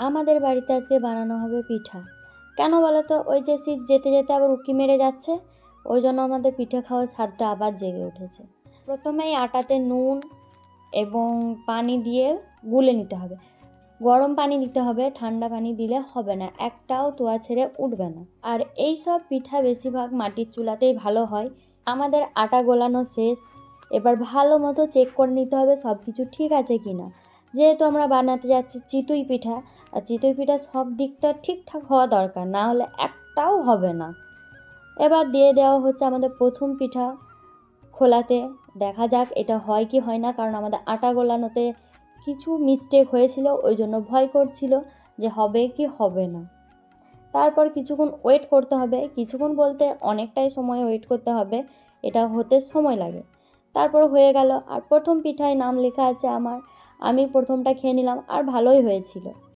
আমাদের বাড়িতে আজকে বানানো হবে পিঠা। কেন বলো তো ওই যে শীত যেতে যেতে আবার উকি মেরে যাচ্ছে। ওই জন্য আমাদের পিঠে খাওয়ার স্বাদটা আবার জেগে উঠেছে। প্রথমেই আটাতে নুন এবং পানি দিয়ে গুলে নিতে হবে। গরম পানি দিতে হবে, ঠান্ডা পানি দিলে হবে না, একটাও তোয়া ছেড়ে উঠবে না। আর এই সব পিঠা বেশিরভাগ মাটির চুলাতেই ভালো হয়। আমাদের আটা গোলানো শেষ। এবার ভালো মতো চেক করে নিতে হবে সব কিছু ঠিক আছে কি না যেহেতু আমরা বানাতে যাচ্ছি চিতই পিঠা, আর চিতই পিঠা সব দিকটা ঠিকঠাক হওয়া দরকার, না হলে একটাও হবে না। এবার দিয়ে দেওয়া হচ্ছে আমাদের প্রথম পিঠা খোলাতে। দেখা যাক এটা হয় কি হয় না, কারণ আমাদের আটা গোলানোতে কিছু মিস্টেক হয়েছিল, ওই জন্য ভয় করছিল যে হবে কি হবে না। তারপর কিছুক্ষণ ওয়েট করতে হবে। কিছুক্ষণ বলতে অনেকটাই সময় ওয়েট করতে হবে, এটা হতে সময় লাগে। তারপর হয়ে গেল, আর প্রথম পিঠায় নাম লেখা আছে আমার আমি প্রথমটা খেয়ে নিলাম আর ভালোই হয়েছিল।